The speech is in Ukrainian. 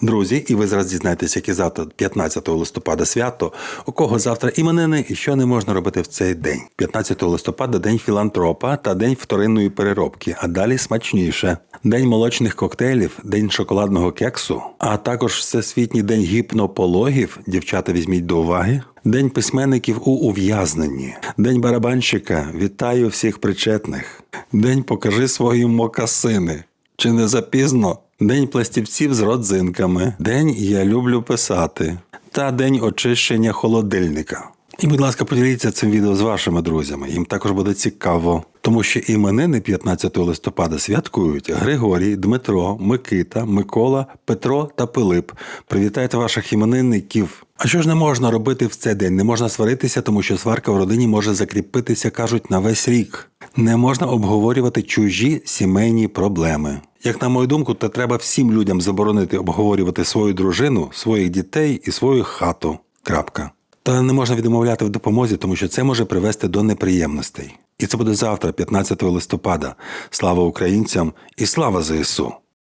Друзі, і ви зараз дізнаєтеся, яке завтра, 15 листопада, свято, у кого завтра іменини і що не можна робити в цей день. 15 листопада день філантропа та день вторинної переробки, а далі смачніше. День молочних коктейлів, день шоколадного кексу, а також всесвітній день гіпнопологів. Дівчата візьміть до уваги. День письменників у ув'язненні, день барабанщика. Вітаю всіх причетних. День покажи свої мокасини. Чи не запізно? День пластівців з родзинками. День я люблю писати. Та день очищення холодильника. І, будь ласка, поділіться цим відео з вашими друзями. Їм також буде цікаво. Тому що іменини 15 листопада святкують Григорій, Дмитро, Микита, Микола, Петро та Пилип. Привітайте ваших іменинників. А що ж не можна робити в цей день? Не можна сваритися, тому що сварка в родині може закріпитися, кажуть, на весь рік. Не можна обговорювати чужі сімейні проблеми. Як на мою думку, то треба всім людям заборонити обговорювати свою дружину, своїх дітей і свою хату. Крапка. Та не можна відмовляти в допомозі, тому що це може привести до неприємностей. І це буде завтра, 15 листопада. Слава українцям і слава ЗСУ!